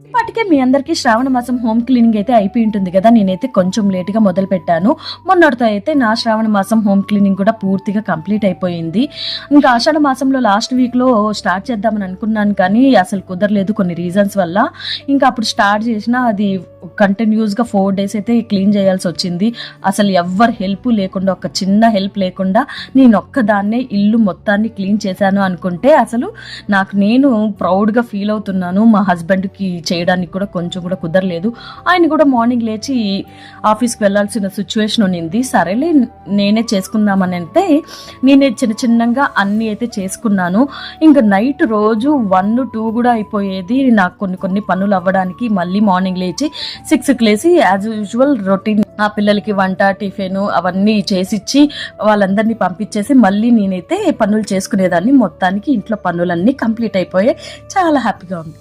ఇప్పటికే మీ అందరికీ శ్రావణ మాసం హోమ్ క్లీనింగ్ అయితే అయిపోయి ఉంటుంది కదా. నేనైతే కొంచెం లేట్గా మొదలు పెట్టాను. మొన్నటితో అయితే నా శ్రావణ మాసం హోమ్ క్లీనింగ్ కూడా పూర్తిగా కంప్లీట్ అయిపోయింది. ఇంకా ఆషాఢ మాసంలో లాస్ట్ వీక్లో స్టార్ట్ చేద్దామని అనుకున్నాను కానీ అసలు కుదరలేదు కొన్ని రీజన్స్ వల్ల. ఇంకా అప్పుడు స్టార్ట్ చేసిన అది కంటిన్యూస్గా ఫోర్ డేస్ అయితే క్లీన్ చేయాల్సి వచ్చింది. అసలు ఎవ్వరు హెల్ప్ లేకుండా ఒక చిన్న హెల్ప్ లేకుండా నేను ఒక్కదాన్నే ఇల్లు మొత్తాన్ని క్లీన్ చేశాను అనుకుంటే అసలు నాకు నేను ప్రౌడ్గా ఫీల్ అవుతున్నాను. మా హస్బెండ్కి చేయడానికి కూడా కొంచెం కూడా కుదరలేదు. ఆయన కూడా మార్నింగ్ లేచి ఆఫీస్కి వెళ్ళాల్సిన సిచ్యువేషన్ ఉన్నింది. సరేలే నేనే చేసుకుందామని అంటే నేనే చిన్న చిన్నగా అన్నీ అయితే చేసుకున్నాను. ఇంకా నైట్ రోజు వన్ టూ కూడా అయిపోయేది. నాకు కొన్ని కొన్ని పనులు అవ్వడానికి మళ్ళీ మార్నింగ్ లేచి సిక్స్కి లేచి యాజ్ యూజువల్ రొటీన్ ఆ పిల్లలకి వంట టిఫిన్ అవన్నీ చేసిచ్చి వాళ్ళందరినీ పంపించేసి మళ్ళీ నేనైతే పనులు చేసుకునేదాన్ని. మొత్తానికి ఇంట్లో పనులన్నీ కంప్లీట్ అయిపోయాయి. చాలా హ్యాపీగా ఉంది.